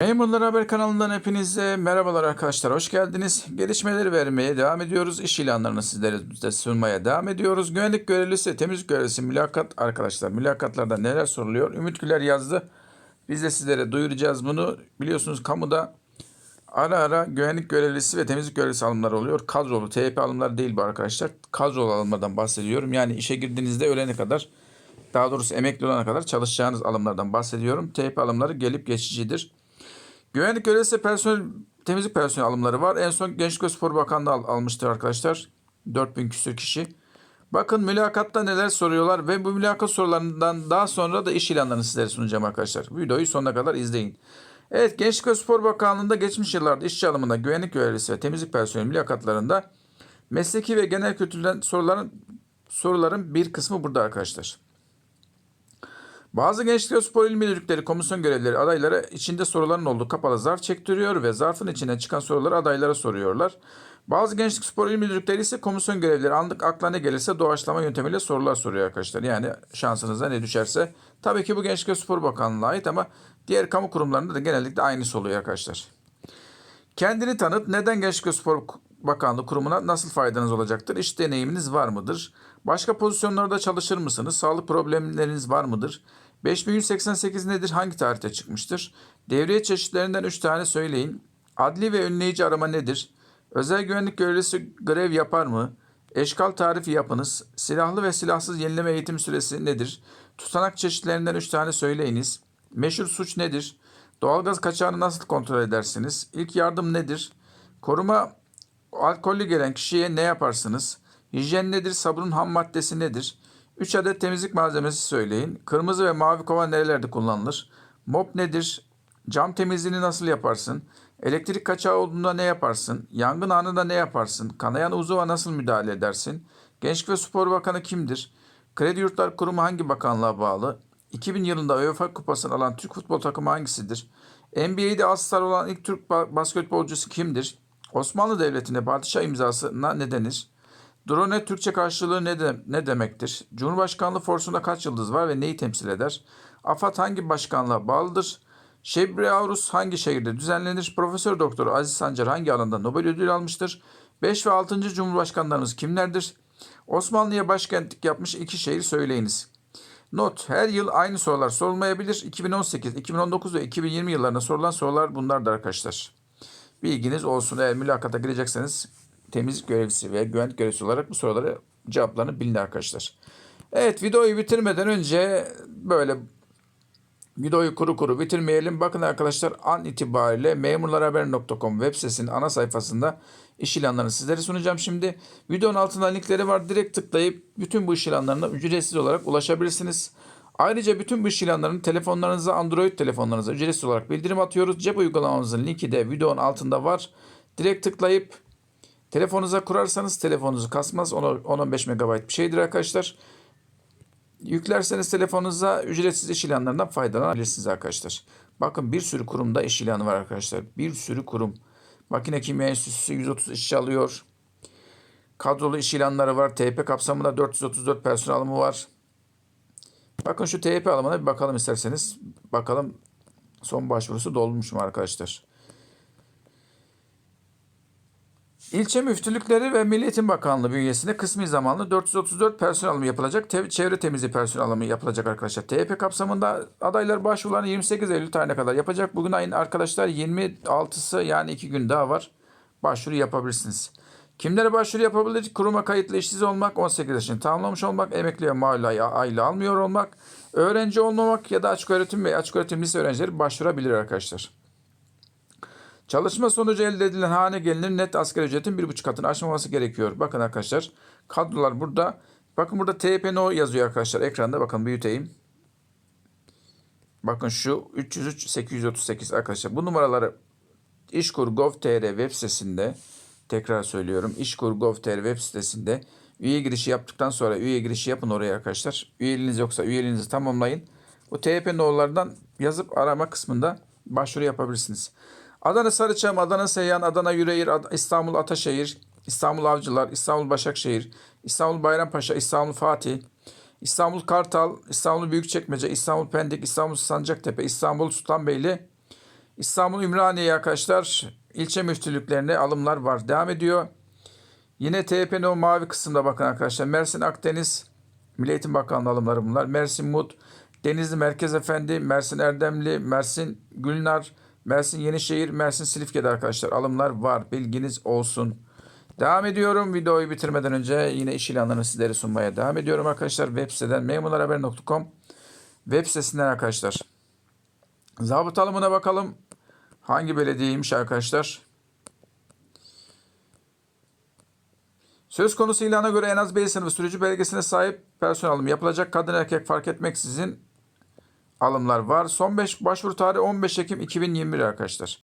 Memurlar Haber kanalından hepinize merhabalar arkadaşlar. Hoş geldiniz. Gelişmeleri vermeye devam ediyoruz. İş ilanlarını sizlere sunmaya devam ediyoruz. Güvenlik görevlisi, temizlik görevlisi, mülakat arkadaşlar. Mülakatlarda neler soruluyor? Ümit Güler yazdı. Biz de sizlere duyuracağız bunu. Biliyorsunuz kamuda ara ara güvenlik görevlisi ve temizlik görevlisi alımları oluyor. Kadrolu, TYP alımları değil bu arkadaşlar. Kadrolu alımlardan bahsediyorum. Yani işe girdiğinizde ölene kadar daha doğrusu emekli olana kadar çalışacağınız alımlardan bahsediyorum. TYP alımları gelip geçicidir. Güvenlik görevlisi personel, temizlik personeli alımları var. En son Gençlik ve Spor Bakanlığı al, almıştır arkadaşlar. 4000 küsür kişi. Bakın mülakatta neler soruyorlar ve bu mülakat sorularından daha sonra da iş ilanlarını sizlere sunacağım arkadaşlar. Videoyu sonuna kadar izleyin. Evet Gençlik ve Spor Bakanlığı'nda geçmiş yıllarda işçi alımında güvenlik görevlisi ve temizlik personeli mülakatlarında mesleki ve genel kültürden soruların soruların bir kısmı burada arkadaşlar. Bazı gençlik spor il müdürlükleri, komisyon görevlileri adaylara içinde soruların olduğu kapalı zarf çektiriyor ve zarfın içinden çıkan soruları adaylara soruyorlar. Bazı gençlik spor il müdürlükleri ise komisyon görevlileri anlık aklına ne gelirse doğaçlama yöntemiyle sorular soruyor arkadaşlar. Yani şansınıza ne düşerse. Tabii ki bu Gençlik ve Spor Bakanlığı'na ait ama diğer kamu kurumlarında da genellikle aynısı oluyor arkadaşlar. Kendini tanıt. Neden Gençlik ve Spor Bakanlığı kurumuna nasıl faydanız olacaktır? İş deneyiminiz var mıdır? Başka pozisyonlarda çalışır mısınız? Sağlık problemleriniz var mıdır? 5188 nedir? Hangi tarihte çıkmıştır? Devriye çeşitlerinden 3 tane söyleyin. Adli ve önleyici arama nedir? Özel güvenlik görevlisi grev yapar mı? Eşkal tarifi yapınız. Silahlı ve silahsız yenileme eğitim süresi nedir? Tutanak çeşitlerinden 3 tane söyleyiniz. Meşhur suç nedir? Doğalgaz kaçağını nasıl kontrol edersiniz? İlk yardım nedir? Koruma alkollü gelen kişiye ne yaparsınız? Hijyen nedir? Sabunun ham maddesi nedir? 3 adet temizlik malzemesi söyleyin. Kırmızı ve mavi kova nerelerde kullanılır? Mop nedir? Cam temizliğini nasıl yaparsın? Elektrik kaçağı olduğunda ne yaparsın? Yangın anında ne yaparsın? Kanayan uzuva nasıl müdahale edersin? Gençlik ve Spor Bakanı kimdir? Kredi Yurtlar Kurumu hangi bakanlığa bağlı? 2000 yılında UEFA kupasını alan Türk futbol takımı hangisidir? NBA'de asistar olan ilk Türk ba- basketbolcusu kimdir? Osmanlı Devleti'nde padişah imzasına ne denir? Drone Türkçe karşılığı ne, de, ne demektir? Cumhurbaşkanlığı forsunda kaç yıldız var ve neyi temsil eder? AFAD hangi başkanlığa bağlıdır? Şebre Aurus hangi şehirde düzenlenir? Profesör Doktor Aziz Sancar hangi alanda Nobel ödülü almıştır? 5 ve 6. Cumhurbaşkanlarımız kimlerdir? Osmanlı'ya başkentlik yapmış iki şehir söyleyiniz. Not, her yıl aynı sorular sorulmayabilir. 2018, 2019 ve 2020 yıllarında sorulan sorular bunlardır arkadaşlar. Bilginiz olsun. Eğer mülakata girecekseniz temizlik görevlisi veya güvenlik görevlisi olarak bu soruları cevaplarını bilin arkadaşlar. Evet videoyu bitirmeden önce böyle videoyu kuru kuru bitirmeyelim. Bakın arkadaşlar an itibariyle memurlarhaber.com web sitesinin ana sayfasında iş ilanlarını sizlere sunacağım şimdi. Videonun altında linkleri var. Direkt tıklayıp bütün bu iş ilanlarına ücretsiz olarak ulaşabilirsiniz. Ayrıca bütün bu iş ilanlarını telefonlarınıza, Android telefonlarınıza ücretsiz olarak bildirim atıyoruz. Cep uygulamamızın linki de videonun altında var. Direkt tıklayıp telefonunuza kurarsanız telefonunuzu kasmaz. 10-15 MB bir şeydir arkadaşlar. Yüklerseniz telefonunuza ücretsiz iş ilanlarından faydalanabilirsiniz arkadaşlar. Bakın bir sürü kurumda iş ilanı var arkadaşlar. Bir sürü kurum. Makine Kimya Enstitüsü 130 işçi alıyor. Kadrolu iş ilanları var. TP kapsamında 434 personel alımı var. Bakın şu TYP alımına bir bakalım isterseniz. Bakalım son başvurusu dolmuş mu arkadaşlar. İlçe müftülükleri ve Milli Eğitim Bakanlığı bünyesinde kısmi zamanlı 434 personel alımı yapılacak. Te- çevre temizliği personel alımı yapılacak arkadaşlar. TYP kapsamında adaylar başvurularını 28 Eylül tarihine kadar yapacak. Bugün ayın arkadaşlar 26'sı yani 2 gün daha var. Başvuru yapabilirsiniz. Kimlere başvuru yapabilir? Kuruma kayıtlı işsiz olmak, 18 yaşını tamamlamış olmak, emekli ve mal aylığı almıyor olmak, öğrenci olmamak ya da açık öğretim ve açık öğretim lise öğrencileri başvurabilir arkadaşlar. Çalışma sonucu elde edilen hane gelinir net asgari ücretin bir buçuk katını aşmaması gerekiyor. Bakın arkadaşlar kadrolar burada. Bakın burada TPNO yazıyor arkadaşlar ekranda. Bakın büyüteyim. Bakın şu 303 838 arkadaşlar. Bu numaraları İşkur.gov.tr web sitesinde tekrar söylüyorum. İşkur.gov.tr web sitesinde üye girişi yaptıktan sonra üye girişi yapın oraya arkadaşlar. Üyeliğiniz yoksa üyeliğinizi tamamlayın. Bu TPNO'lardan yazıp arama kısmında başvuru yapabilirsiniz. Adana Sarıçam, Adana Seyhan, Adana Yüreğir, Ad- İstanbul Ataşehir, İstanbul Avcılar, İstanbul Başakşehir, İstanbul Bayrampaşa, İstanbul Fatih, İstanbul Kartal, İstanbul Büyükçekmece, İstanbul Pendik, İstanbul Sancaktepe, İstanbul Sultanbeyli, İstanbul Ümraniye arkadaşlar ilçe müftülüklerine alımlar var. Devam ediyor. Yine TYP'nin o mavi kısımda bakın arkadaşlar. Mersin Akdeniz Milli Eğitim Bakanlığı alımları bunlar. Mersin Mut, Denizli Merkez Efendi, Mersin Erdemli, Mersin Gülnar, Mersin Yenişehir, Mersin Silifke'de arkadaşlar alımlar var. Bilginiz olsun. Devam ediyorum. Videoyu bitirmeden önce yine iş ilanlarını sizlere sunmaya devam ediyorum arkadaşlar. Web siteden memurlarhaber.com web sitesinden arkadaşlar. Zabıt alımına bakalım. Hangi belediyeymiş arkadaşlar? Söz konusu ilana göre en az B sınıfı sürücü belgesine sahip personel alımı yapılacak. Kadın erkek fark etmeksizin alımlar var. Son 5 başvuru tarihi 15 Ekim 2021 arkadaşlar.